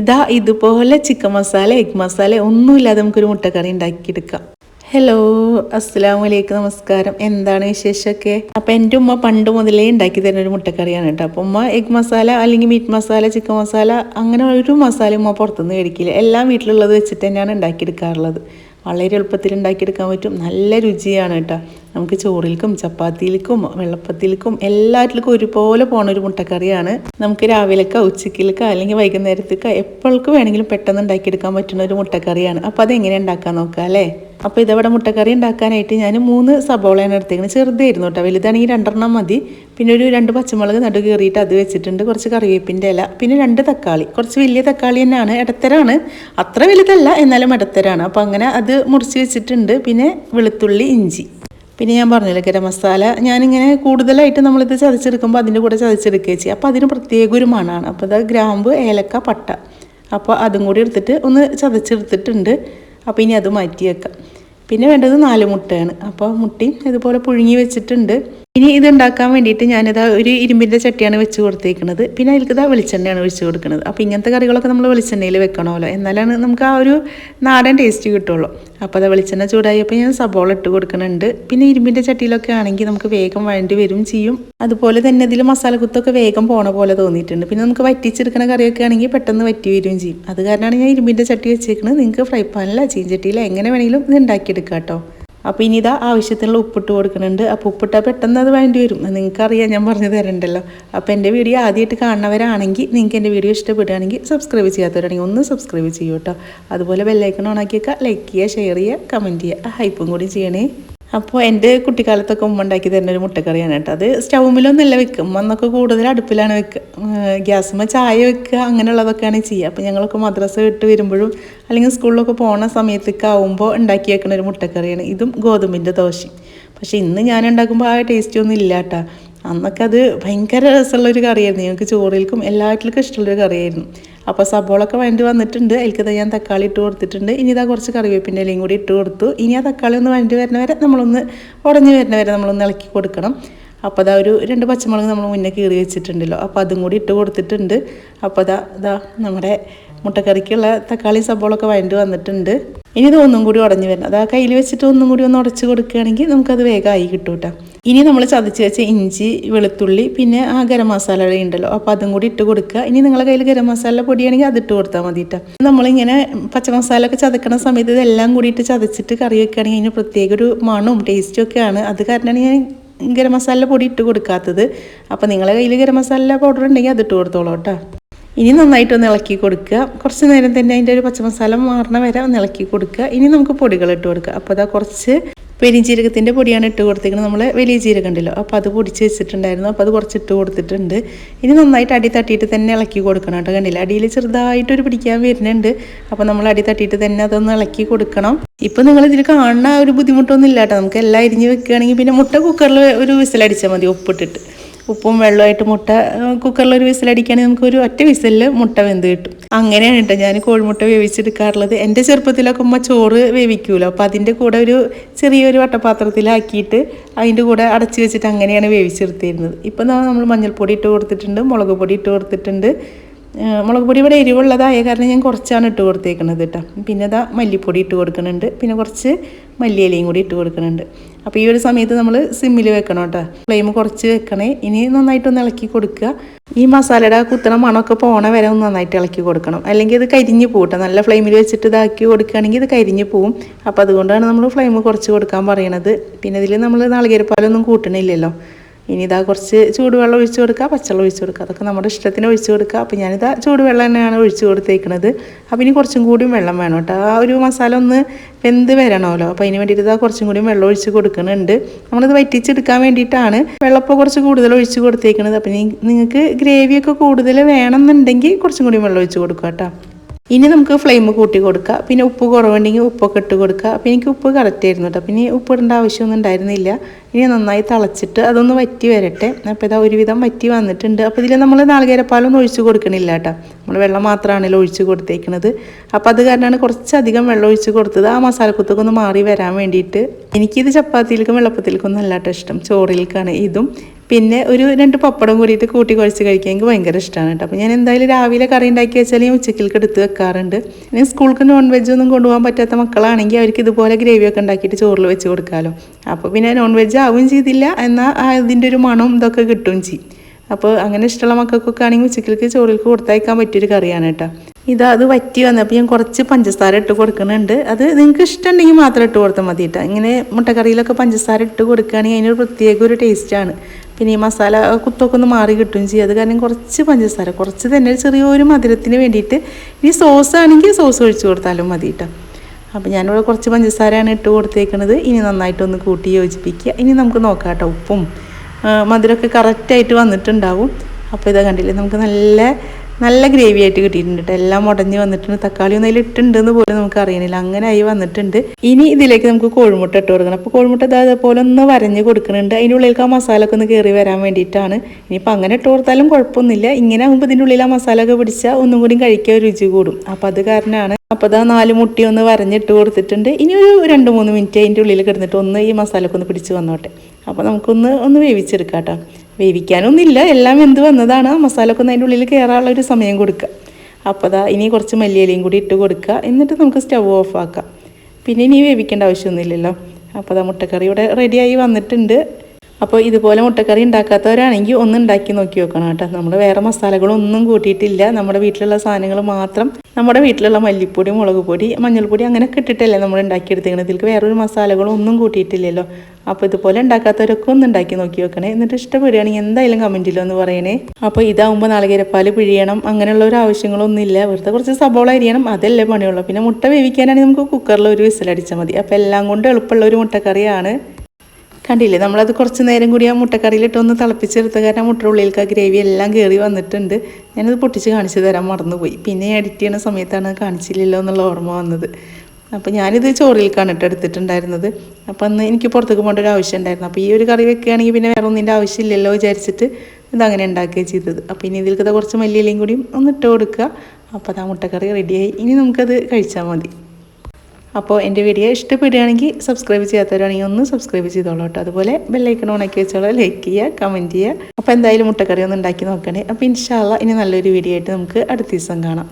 ഇതാ ഇതുപോലെ chicken masala egg masala ഒന്നുമില്ലാതെ നമുക്കൊരു മുട്ടക്കറി ഉണ്ടാക്കിയെടുക്കാം. ഹലോ അസ്സാം വലൈക്കും നമസ്കാരം. എന്താണ് വിശേഷമൊക്കെ? അപ്പം എന്റെ ഉമ്മ പണ്ട് മുതലേ ഉണ്ടാക്കി തരുന്ന ഒരു മുട്ടക്കറിയാണ് കേട്ടോ. അപ്പം ഉമ്മ എഗ് മസാല അല്ലെങ്കിൽ മീറ്റ് മസാല ചിക്കൻ മസാല അങ്ങനെ ഒരു മസാല ഉമ്മ പുറത്തുനിന്ന് മേടിക്കില്ല. എല്ലാം വീട്ടിലുള്ളത് വെച്ചിട്ട് തന്നെയാണ് ഉണ്ടാക്കിയെടുക്കാറുള്ളത്. വളരെ എളുപ്പത്തിൽ ഉണ്ടാക്കിയെടുക്കാൻ പറ്റും. നല്ല രുചിയാണ് കേട്ടോ. നമുക്ക് ചോറിൽക്കും ചപ്പാത്തിയിലേക്കും വെള്ളപ്പത്തിലേക്കും എല്ലാറ്റിലേക്കും ഒരുപോലെ പോണ ഒരു മുട്ടക്കറിയാണ്. നമുക്ക് രാവിലേക്കോ ഉച്ചക്കിലേക്ക അല്ലെങ്കിൽ വൈകുന്നേരത്തേക്കോ എപ്പോഴേക്കും വേണമെങ്കിലും പെട്ടെന്ന് ഉണ്ടാക്കിയെടുക്കാൻ പറ്റുന്ന ഒരു മുട്ടക്കറിയാണ്. അപ്പോൾ അതെങ്ങനെ ഉണ്ടാക്കാൻ നോക്കാം അല്ലേ? അപ്പോൾ ഇതവിടെ മുട്ടക്കറി ഉണ്ടാക്കാനായിട്ട് ഞാൻ മൂന്ന് സബോളയാണ് എടുത്തേക്കുന്നത് ചെറുതായിരുന്നു കേട്ടോ. വലുതാണെങ്കിൽ രണ്ടെണ്ണം മതി. പിന്നെ ഒരു രണ്ട് പച്ചമുളക് നടു കീറിയിട്ട് അത് വെച്ചിട്ടുണ്ട്. കുറച്ച് കറിവേപ്പിന്റെ ഇല പിന്നെ രണ്ട് തക്കാളി. കുറച്ച് വലിയ തക്കാളി തന്നെയാണ്. ഇടത്തരാണ് അത്ര വലുതല്ല എന്നാലും ഇടത്തരാണ് അപ്പോൾ അങ്ങനെ അത് മുറിച്ച് വെച്ചിട്ടുണ്ട്. പിന്നെ വെളുത്തുള്ളി ഇഞ്ചി. പിന്നെ ഞാൻ പറഞ്ഞില്ലേ ഗരം മസാല. ഞാനിങ്ങനെ കൂടുതലായിട്ട് നമ്മളിത് ചതച്ചെടുക്കുമ്പോൾ അതിന്റെ കൂടെ ചതച്ചെടുക്കുകയും ചെയ്യും അപ്പോൾ അതിന് പ്രത്യേക ഒരു മണമാണ് അപ്പോൾ അത് ഗ്രാമ്പ് ഏലക്ക പട്ട. അപ്പോൾ അതും കൂടി എടുത്തിട്ട് ഒന്ന് ചതച്ചെടുത്തിട്ടുണ്ട്. അപ്പോൾ ഇനി അത് മാറ്റി വെക്കാം പിന്നെ വേണ്ടത് നാല് മുട്ടയാണ്. അപ്പോൾ മുട്ടയും ഇതുപോലെ പുഴുങ്ങി വെച്ചിട്ടുണ്ട്. ഇനി ഇത് ഉണ്ടാക്കാൻ വേണ്ടിയിട്ട് ഞാനിതാ ഒരു ഇരുമ്പിന്റെ ചട്ടിയാണ് വെച്ച് കൊടുത്തേക്കുന്നത് പിന്നെ അതിൽക്കിതാ വെളിച്ചെണ്ണയാണ് ഒഴിച്ച് കൊടുക്കുന്നത് അപ്പോൾ ഇങ്ങനത്തെ കറികളൊക്കെ നമ്മൾ വെളിച്ചെണ്ണയിൽ വെക്കണമല്ലോ. എന്നാലാണ് നമുക്ക് ആ ഒരു നാടൻ ടേസ്റ്റ് കിട്ടുള്ളൂ. അപ്പോൾ അത് വെളിച്ചെണ്ണ ചൂടായപ്പോൾ ഞാൻ സബോള ഇട്ട് കൊടുക്കുന്നുണ്ട് പിന്നെ ഇരുമ്പിന്റെ ചട്ടിയിലൊക്കെ ആണെങ്കിൽ നമുക്ക് വേഗം വഴണ്ടി വരും ചെയ്യും. അതുപോലെ തന്നെ ഇതിൽ മസാലക്കുത്തൊക്കെ വേഗം പോണ പോലെ തോന്നിയിട്ടുണ്ട്. പിന്നെ നമുക്ക് വറ്റിച്ചെടുക്കുന്ന കറിയൊക്കെ ആണെങ്കിൽ പെട്ടെന്ന് വറ്റി വരും ചെയ്യും. അത് കാരണമാണ് ഞാൻ ഇരുമ്പിന്റെ ചട്ടി വെച്ചേക്കുന്നത് നിങ്ങൾക്ക് ഫ്രൈ പാനിലോ ചീഞ്ചട്ടിയിലോ എങ്ങനെ വേണമെങ്കിലും ഇത് ഉണ്ടാക്കിയെടുക്കാം കേട്ടോ അപ്പോൾ ഇനി ഇതാ ആവശ്യത്തിനുള്ള ഉപ്പിട്ട് കൊടുക്കുന്നുണ്ട്. അപ്പോൾ ഉപ്പിട്ടാൽ പെട്ടെന്ന് അത് വേണ്ടി വരും. നിങ്ങൾക്കറിയാം ഞാൻ പറഞ്ഞു തരണ്ടല്ലോ. അപ്പോൾ എന്റെ വീഡിയോ ആദ്യമായിട്ട് കാണുന്നവരാണെങ്കിൽ നിങ്ങൾക്ക് എന്റെ വീഡിയോ ഇഷ്ടപ്പെടുകയാണെങ്കിൽ സബ്സ്ക്രൈബ് ചെയ്യാത്തവരാണെങ്കിൽ ഒന്ന് സബ്സ്ക്രൈബ് ചെയ്യൂ കേട്ടോ. അതുപോലെ ബെല്ലൈക്കൺ ഓണാക്കിയേക്കുക ലൈക്ക് ചെയ്യുക ഷെയർ ചെയ്യുക കമന്റ് ചെയ്യുക. ഹൈപ്പും കൂടി ചെയ്യണേ. അപ്പോൾ എന്റെ കുട്ടിക്കാലത്തൊക്കെ ഉമ്മ ഉണ്ടാക്കി തരുന്ന ഒരു മുട്ടക്കറിയാണ് കേട്ടോ. അത് സ്റ്റൗമിലൊന്നല്ല വെക്കും. ഉമ്മ എന്നൊക്കെ കൂടുതൽ അടുപ്പിലാണ് വെക്കുക ഗ്യാസുമ്മ ചായ വെക്കുക അങ്ങനെയുള്ളതൊക്കെയാണ് ചെയ്യുക. അപ്പോൾ ഞങ്ങളൊക്കെ മദ്രസ വിട്ട് വരുമ്പോഴും അല്ലെങ്കിൽ സ്കൂളിലൊക്കെ പോണ സമയത്തൊക്കെ ആവുമ്പോൾ ഉണ്ടാക്കി വെക്കുന്ന ഒരു മുട്ടക്കറിയാണ്. ഇതും ഗോതമ്പിന്റെ ദോശയും. പക്ഷേ ഇന്ന് ഞാൻ ഉണ്ടാക്കുമ്പോൾ ആ ടേസ്റ്റ് ഒന്നും ഇല്ല കേട്ടോ. അന്നൊക്കെ അത് ഭയങ്കര രസമുള്ളൊരു കറിയായിരുന്നു. ഞങ്ങൾക്ക് ചോറിൽക്കും എല്ലാറ്റിലും ഇഷ്ടമുള്ളൊരു കറിയായിരുന്നു. അപ്പോൾ സബോളൊക്കെ വേണ്ടി വന്നിട്ടുണ്ട്. അതിൽക്കത് ഞാൻ തക്കാളി ഇട്ട് കൊടുത്തിട്ടുണ്ട്. ഇനി ഇതാ കുറച്ച് കറിവേപ്പിന്റെ ഇലയും കൂടി ഇട്ട് കൊടുത്തു. ഇനി ആ തക്കാളി ഒന്ന് വേണ്ടി വരുന്ന വരെ നമ്മളൊന്ന് ഉടഞ്ഞ് വരുന്ന വരെ നമ്മളൊന്ന് ഇളക്കി കൊടുക്കണം. അപ്പോൾ അതാ ഒരു രണ്ട് പച്ചമുളക് നമ്മൾ മുന്നേ കീറി വെച്ചിട്ടുണ്ടല്ലോ. അപ്പോൾ അതും കൂടി ഇട്ട് കൊടുത്തിട്ടുണ്ട്. അപ്പോൾ അതാ ഇതാ നമ്മുടെ മുട്ടക്കറിക്കുള്ള തക്കാളി സബോളൊക്കെ വേണ്ടി വന്നിട്ടുണ്ട്. ഇനി ഇത് ഒന്നും കൂടി ഉടഞ്ഞു വരണം. അത് ആ കയ്യിൽ വെച്ചിട്ട് ഒന്നും കൂടി ഒന്ന് ഉടച്ച് കൊടുക്കുകയാണെങ്കിൽ നമുക്കത് വേഗമായി കിട്ടും കേട്ടോ. ഇനി നമ്മൾ ചതച്ച് വെച്ച ഇഞ്ചി വെളുത്തുള്ളി പിന്നെ ആ ഗരം മസാല ഉണ്ടല്ലോ. അപ്പോൾ അതും കൂടി ഇട്ട് കൊടുക്കുക. ഇനി നിങ്ങളുടെ കയ്യിൽ ഗരം മസാല പൊടിയാണെങ്കിൽ അത് ഇട്ട് കൊടുത്താൽ മതി കേട്ടോ. നമ്മളിങ്ങനെ പച്ചമസാല ഒക്കെ ചതക്കണ സമയത്ത് ഇതെല്ലാം കൂടിയിട്ട് ചതച്ചിട്ട് കറി വെക്കുകയാണെങ്കിൽ അതിന് പ്രത്യേക ഒരു മണവും ടേസ്റ്റും ഒക്കെയാണ്. അത് കാരണമാണ് ഞാൻ ഗരം മസാല പൊടി ഇട്ട് കൊടുക്കാത്തത്. അപ്പോൾ നിങ്ങളുടെ കയ്യിൽ ഗരം മസാല പൗഡർ ഉണ്ടെങ്കിൽ അത് ഇട്ട് കൊടുത്തോളൂ കേട്ടോ. ഇനി നന്നായിട്ടൊന്ന് ഇളക്കി കൊടുക്കുക. കുറച്ച് നേരം തന്നെ അതിന്റെ ഒരു പച്ചമസാല മാറണ വരെ ഒന്ന് ഇളക്കി കൊടുക്കുക. ഇനി നമുക്ക് പൊടികൾ ഇട്ട് കൊടുക്കുക. അപ്പോൾ അതാ കുറച്ച് പെരിഞ്ജീരകത്തിന്റെ പൊടിയാണ് ഇട്ട് കൊടുത്തിരിക്കുന്നത്. നമ്മൾ വലിയ ജീരകം ഉണ്ടല്ലോ. അപ്പോൾ അത് പൊടിച്ച് വെച്ചിട്ടുണ്ടായിരുന്നു. അപ്പോൾ അത് കുറച്ച് ഇട്ട് കൊടുത്തിട്ടുണ്ട്. ഇനി നന്നായിട്ട് അടി തട്ടിയിട്ട് തന്നെ ഇളക്കി കൊടുക്കണം കേട്ടോ. കണ്ടില്ല? അടിയിൽ ചെറുതായിട്ടൊരു പിടിക്കാൻ വരുന്നുണ്ട്. അപ്പോൾ നമ്മൾ അടി തട്ടിയിട്ട് തന്നെ അതൊന്ന് ഇളക്കി കൊടുക്കണം. ഇപ്പോൾ നിങ്ങൾ ഇതിൽ കാണുന്ന ഒരു ബുദ്ധിമുട്ടൊന്നും ഇല്ല കേട്ടോ. നമുക്ക് എല്ലാം അരിഞ്ഞ് വെക്കുകയാണെങ്കിൽ പിന്നെ മുട്ട കുക്കറിൽ ഒരു വിസിലടിച്ചാൽ മതി. ഉപ്പിട്ടിട്ട്. ഉപ്പും വെള്ളമായിട്ട് മുട്ട കുക്കറിൽ ഒരു വിസിലടിക്കുകയാണെങ്കിൽ നമുക്ക് ഒരു ഒറ്റ വിസിലിൽ മുട്ട വെന്ത് കിട്ടും. അങ്ങനെയാണ് കേട്ടോ ഞാൻ കോഴിമുട്ട വേവിച്ചെടുക്കാറുള്ളത്. എന്റെ ചെറുപ്പത്തിലൊക്കെ ഉമ്മ ചോറ് വേവിക്കൂലോ? അപ്പോൾ അതിന്റെ കൂടെ ഒരു ചെറിയൊരു വട്ടപാത്രത്തിലാക്കിയിട്ട് അതിന്റെ കൂടെ അടച്ചു വെച്ചിട്ട് അങ്ങനെയാണ് വേവിച്ചെടുത്തിരുന്നത്. ഇപ്പം നമ്മൾ മഞ്ഞൾപ്പൊടി ഇട്ട് കൊടുത്തിട്ടുണ്ട് മുളക് പൊടി ഇട്ട് കൊടുത്തിട്ടുണ്ട്. മുളക് പൊടി ഇവിടെ എരിവുള്ളതായ കാരണം ഞാൻ കുറച്ചാണ് ഇട്ട് കൊടുത്തേക്കുന്നത് കേട്ടോ. പിന്നെ അതാ മല്ലിപ്പൊടി ഇട്ട് കൊടുക്കുന്നുണ്ട്. പിന്നെ കുറച്ച് മല്ലിയിലയും കൂടി ഇട്ട് കൊടുക്കുന്നുണ്ട്. അപ്പോൾ ഈ ഒരു സമയത്ത് നമ്മൾ സിമ്മിൽ വെക്കണം കേട്ടോ. ഫ്ലെയിം കുറച്ച് വെക്കണേ. ഇനി നന്നായിട്ടൊന്ന് ഇളക്കി കൊടുക്കുക. ഈ മസാലയുടെ കുത്തണ മണമൊക്കെ പോണ വരെ ഒന്ന് നന്നായിട്ട് ഇളക്കി കൊടുക്കണം. അല്ലെങ്കിൽ ഇത് കരിഞ്ഞ് പോട്ടെ നല്ല ഫ്ലെയിമിൽ വെച്ചിട്ട് ഇതാക്കി കൊടുക്കുകയാണെങ്കിൽ ഇത് കരിഞ്ഞ് പോവും. അപ്പോൾ അതുകൊണ്ടാണ് നമ്മൾ ഫ്ലെയിം കുറച്ച് കൊടുക്കാൻ പറയണത്. പിന്നെ ഇതിൽ നമ്മൾ നാളികേരപ്പാലൊന്നും കൂട്ടണില്ലല്ലോ. ഇനി ഇതാ കുറച്ച് ചൂടുവെള്ളം ഒഴിച്ചു കൊടുക്കുക പച്ചവെള്ളം ഒഴിച്ചു കൊടുക്കുക. അതൊക്കെ നമ്മുടെ ഇഷ്ടത്തിന് ഒഴിച്ചു കൊടുക്കുക. അപ്പോൾ ഞാനിതാ ചൂടുവെള്ളം തന്നെയാണ് ഒഴിച്ചു കൊടുത്തേക്കുന്നത് അപ്പോൾ ഇനി കുറച്ചും കൂടിയും വെള്ളം വേണം കേട്ടോ. ആ ഒരു മസാല ഒന്ന് വെന്ത് വരണമല്ലോ. അപ്പോൾ അതിന് വേണ്ടിയിട്ട് ഇതാ കുറച്ചും കൂടി വെള്ളം ഒഴിച്ച് കൊടുക്കുന്നുണ്ട് നമ്മളിത് വറ്റിച്ചെടുക്കാൻ വേണ്ടിയിട്ടാണ് വെള്ളപ്പോൾ കുറച്ച് കൂടുതൽ ഒഴിച്ച് കൊടുത്തേക്കുന്നത് അപ്പോൾ നിങ്ങൾക്ക് ഗ്രേവിയൊക്കെ കൂടുതൽ വേണമെന്നുണ്ടെങ്കിൽ കുറച്ചും കൂടി വെള്ളം ഒഴിച്ച് കൊടുക്കുക കേട്ടോ. ഇനി നമുക്ക് ഫ്ലെയിം കൂട്ടി കൊടുക്കുക പിന്നെ ഉപ്പ് കുറവുണ്ടെങ്കിൽ ഉപ്പൊക്കെ ഇട്ട് കൊടുക്കുക അപ്പോൾ എനിക്ക് ഉപ്പ് കറക്റ്റ് ആയിരുന്നു കേട്ടോ പിന്നെ ഉപ്പ് ഇടേണ്ട ആവശ്യമൊന്നും ഉണ്ടായിരുന്നില്ല. ഇനി നന്നായി തിളച്ചിട്ട് അതൊന്ന് വറ്റി വരട്ടെ. അപ്പോൾ ഇതാ ഒരുവിധം വറ്റി വന്നിട്ടുണ്ട്. അപ്പോൾ ഇതിൽ നമ്മൾ നാളികേരപ്പാലൊന്നും ഒഴിച്ച് കൊടുക്കണില്ല കേട്ടോ നമ്മൾ വെള്ളം മാത്രമാണല്ലോ ഒഴിച്ച് കൊടുത്തേക്കുന്നത് അപ്പോൾ അത് കാരണമാണ് കുറച്ചധികം വെള്ളം ഒഴിച്ച് കൊടുത്തത്. ആ മസാലക്കുത്തൊക്കെ ഒന്ന് മാറി വരാൻ വേണ്ടിയിട്ട്. എനിക്കിത് ചപ്പാത്തിയിലേക്കും വെള്ളപ്പത്തിലേക്കും നല്ല ഇഷ്ടം. ചോറിലേക്കാണ്. ഇതും പിന്നെ ഒരു രണ്ട് പപ്പടം കൂടിയിട്ട് കൂട്ടി കുഴച്ച് കഴിക്കാൻ എനിക്ക് ഭയങ്കര ഇഷ്ടമാണ് കേട്ടോ. അപ്പോൾ ഞാൻ എന്തായാലും രാവിലെ കറി ഉണ്ടാക്കി വെച്ചാൽ ഞാൻ ഉച്ചക്കിലേക്ക് എടുത്ത് വെക്കാറുണ്ട്. ഇനി സ്കൂൾക്ക് നോൺ വെജ് ഒന്നും കൊണ്ടുപോകാൻ പറ്റാത്ത മക്കളാണെങ്കിൽ അവർക്ക് ഇതുപോലെ ഗ്രേവി ഒക്കെ ഉണ്ടാക്കിയിട്ട് ചോറിൽ വെച്ച് കൊടുക്കാമല്ലോ അപ്പോൾ പിന്നെ നോൺ വെജ് ആവുകയും ചെയ്തില്ല. എന്നാൽ അതിന്റെ ഒരു മണം ഇതൊക്കെ കിട്ടുകയും ചെയ്യും. അപ്പോൾ അങ്ങനെ ഇഷ്ടമുള്ള മക്കൾക്കൊക്കെ ആണെങ്കിൽ ഉച്ചക്കിലേക്ക് ചോറിലേക്ക് കൊടുത്തയക്കാൻ പറ്റിയൊരു കറിയാണ് കേട്ടോ. ഇതാ അത് വറ്റി വന്നപ്പോൾ ഞാൻ കുറച്ച് പഞ്ചസാര ഇട്ട് കൊടുക്കുന്നുണ്ട്. അത് നിങ്ങൾക്ക് ഇഷ്ടമുണ്ടെങ്കിൽ മാത്രം ഇട്ട് കൊടുത്താൽ മതി കേട്ടോ. ഇങ്ങനെ മുട്ടക്കറിയിലൊക്കെ പഞ്ചസാര ഇട്ട് കൊടുക്കുകയാണെങ്കിൽ അതിനൊരു പ്രത്യേക ഒരു ടേസ്റ്റാണ് പിന്നെ ഈ മസാല കുത്തൊക്കെ ഒന്ന് മാറി കിട്ടുകയും ചെയ്യും. അത് കാരണം കുറച്ച് പഞ്ചസാര കുറച്ച് തന്നെ ചെറിയൊരു മധുരത്തിന് വേണ്ടിയിട്ട് ഇനി സോസ് ആണെങ്കിൽ സോസ് ഒഴിച്ച് കൊടുത്താലും മതി കേട്ടോ അപ്പോൾ ഞാനിവിടെ കുറച്ച് പഞ്ചസാരയാണ് ഇട്ട് കൊടുത്തേക്കുന്നത് ഇനി നന്നായിട്ടൊന്ന് കൂട്ടി യോജിപ്പിക്കുക. ഇനി നമുക്ക് നോക്കാം കേട്ടോ ഉപ്പും മധുരമൊക്കെ കറക്റ്റായിട്ട് വന്നിട്ടുണ്ടാവും. അപ്പോൾ ഇതാ കണ്ടില്ലേ നമുക്ക് നല്ല നല്ല ഗ്രേവി ആയിട്ട് കിട്ടിയിട്ടുണ്ട് കേട്ടോ എല്ലാം മുടഞ്ഞ് വന്നിട്ടുണ്ട്. തക്കാളി ഒന്നും ഇട്ടുണ്ട് എന്ന് പോലും നമുക്ക് അറിയണില്ല. അങ്ങനെ ആയി വന്നിട്ടുണ്ട്. ഇനി ഇതിലേക്ക് നമുക്ക് കോഴിമുട്ട ഇട്ട് കൊടുക്കണം. അപ്പോൾ കോഴിമുട്ട അതേപോലെ ഒന്ന് വരഞ്ഞ് കൊടുക്കുന്നുണ്ട്. അതിന്റെ ഉള്ളിലേക്ക് ആ ഒക്കെ ഒന്ന് കയറി വരാൻ വേണ്ടിയിട്ടാണ്. ഇനിയിപ്പോൾ അങ്ങനെ ഇട്ട് കൊടുത്താലും കുഴപ്പമൊന്നുമില്ല. ഇങ്ങനെ ആകുമ്പോൾ ഇതിന്റെ ഉള്ളിൽ ആ മസാല ഒക്കെ പിടിച്ചാൽ ഒന്നും കൂടി കഴിക്കാൻ രുചി കൂടും. അപ്പോൾ അത് കാരണമാണ് അപ്പോൾ അതാ നാല് മുട്ടി ഒന്ന് വരഞ്ഞിട്ട് കൊടുത്തിട്ടുണ്ട്. ഇനി ഒരു രണ്ട് മൂന്ന് മിനിറ്റ് അതിന്റെ ഉള്ളിൽ കിടന്നിട്ട് ഒന്ന് ഈ മസാലയൊക്കെ ഒന്ന് പിടിച്ച് വന്നോട്ടെ. അപ്പോൾ നമുക്കൊന്ന് ഒന്ന് വേവിച്ചെടുക്കാം കേട്ടോ. വേവിക്കാനൊന്നുമില്ല എല്ലാം എന്ത് വന്നതാണ്. ആ മസാലയൊക്കെ ഒന്ന് അതിന്റെ ഉള്ളിൽ കയറാനുള്ള ഒരു സമയം കൊടുക്കുക. അപ്പോൾ അതാ ഇനി കുറച്ച് മല്ലിയിലയും കൂടി ഇട്ട് കൊടുക്കുക. എന്നിട്ട് നമുക്ക് സ്റ്റവ് ഓഫ് ആക്കാം. പിന്നെ ഇനി വേവിക്കേണ്ട ആവശ്യമൊന്നുമില്ലല്ലോ. അപ്പോൾ അതാ മുട്ടക്കറി ഇവിടെ റെഡിയായി വന്നിട്ടുണ്ട്. അപ്പോൾ ഇതുപോലെ മുട്ടക്കറി ഉണ്ടാക്കാത്തവരാണെങ്കിൽ ഒന്ന് ഉണ്ടാക്കി നോക്കി നോക്കണം കേട്ടോ. നമ്മൾ വേറെ മസാലകളൊന്നും കൂട്ടിയിട്ടില്ല. നമ്മുടെ വീട്ടിലുള്ള സാധനങ്ങൾ മാത്രം നമ്മുടെ വീട്ടിലുള്ള മല്ലിപ്പൊടി മുളക് പൊടി മഞ്ഞൾപ്പൊടി അങ്ങനെയൊക്കെ ഇട്ടിട്ടല്ലേ നമ്മൾ ഉണ്ടാക്കിയെടുത്തേക്കണത് ഇതിലേക്ക് വേറൊരു മസാലകളും ഒന്നും കൂട്ടിയിട്ടില്ലല്ലോ. അപ്പോൾ ഇതുപോലെ ഉണ്ടാക്കാത്തവരൊക്കെ ഒന്ന് ഉണ്ടാക്കി നോക്കി വെക്കണേ. എന്നിട്ട് ഇഷ്ടപ്പെടുകയാണെങ്കിൽ എന്തായാലും കമന്റിലൊന്ന് പറയണേ. അപ്പോൾ ഇതാകുമ്പോൾ നാളികേരപ്പാൽ പിഴിയണം. അങ്ങനെയുള്ള ഒരു ആവശ്യങ്ങളൊന്നുമില്ല. വെറുതെ കുറച്ച് സബോള അരിയണം. അതല്ലേ പണിയുള്ളൂ. പിന്നെ മുട്ട വേവിക്കാനാണെങ്കിൽ നമുക്ക് കുക്കറിൽ ഒരു വിസിലടിച്ചാൽ മതി. അപ്പോൾ എല്ലാം കൊണ്ട് എളുപ്പമുള്ള ഒരു മുട്ടക്കറിയാണ്. കണ്ടില്ലേ? നമ്മളത് കുറച്ച് നേരം കൂടി ആ മുട്ടക്കറിയിലിട്ട് ഒന്ന് തിളപ്പിച്ചെടുത്ത കാരണം മുട്ട ഉള്ളിലേക്ക് ആ ഗ്രേവി എല്ലാം കയറി വന്നിട്ടുണ്ട്. ഞാനത് പൊട്ടിച്ച് കാണിച്ചു തരാൻ മറന്നുപോയി. പിന്നെ എഡിറ്റ് ചെയ്യുന്ന സമയത്താണ് കാണിച്ചില്ലല്ലോ എന്നുള്ള ഓർമ്മ വന്നത്. അപ്പോൾ ഞാനിത് ചോറിലേക്കാണ് ഇട്ട് എടുത്തിട്ടുണ്ടായിരുന്നത്. അപ്പോൾ അന്ന് എനിക്ക് പുറത്തേക്ക് പോകേണ്ട ഒരു ആവശ്യം ഉണ്ടായിരുന്നു. അപ്പോൾ ഈ ഒരു കറി വെക്കുകയാണെങ്കിൽ പിന്നെ വേറെ ഒന്നിന്റെ ആവശ്യമില്ലല്ലോ വിചാരിച്ചിട്ട് ഇതങ്ങനെ ഉണ്ടാക്കുകയാണ് ചെയ്തത്. അപ്പോൾ ഇനി ഇതിൽക്കത്തെ കുറച്ച് മല്ലിയിലയും കൂടി ഒന്ന് ഇട്ട് കൊടുക്കുക. അപ്പോൾ അത് ആ മുട്ടക്കറി റെഡിയായി ഇനി നമുക്കത് കഴിച്ചാൽ മതി. അപ്പോൾ എന്റെ വീഡിയോ ഇഷ്ടപ്പെടുകയാണെങ്കിൽ സബ്സ്ക്രൈബ് ചെയ്യാത്തവരാണെങ്കിൽ ഒന്ന് സബ്സ്ക്രൈബ് ചെയ്തോളൂ കേട്ടോ. അതുപോലെ ബെല്ലൈക്കൺ ഓണാക്കി വെച്ചോളൂ. ലൈക്ക് ചെയ്യുക കമന്റ് ചെയ്യുക. അപ്പോൾ എന്തായാലും മുട്ടക്കറി ഒന്ന് ഉണ്ടാക്കി നോക്കണേ. അപ്പോൾ ഇൻഷാല്ല ഇനി നല്ലൊരു വീഡിയോ ആയിട്ട് നമുക്ക് അടുത്ത ദിവസം കാണാം.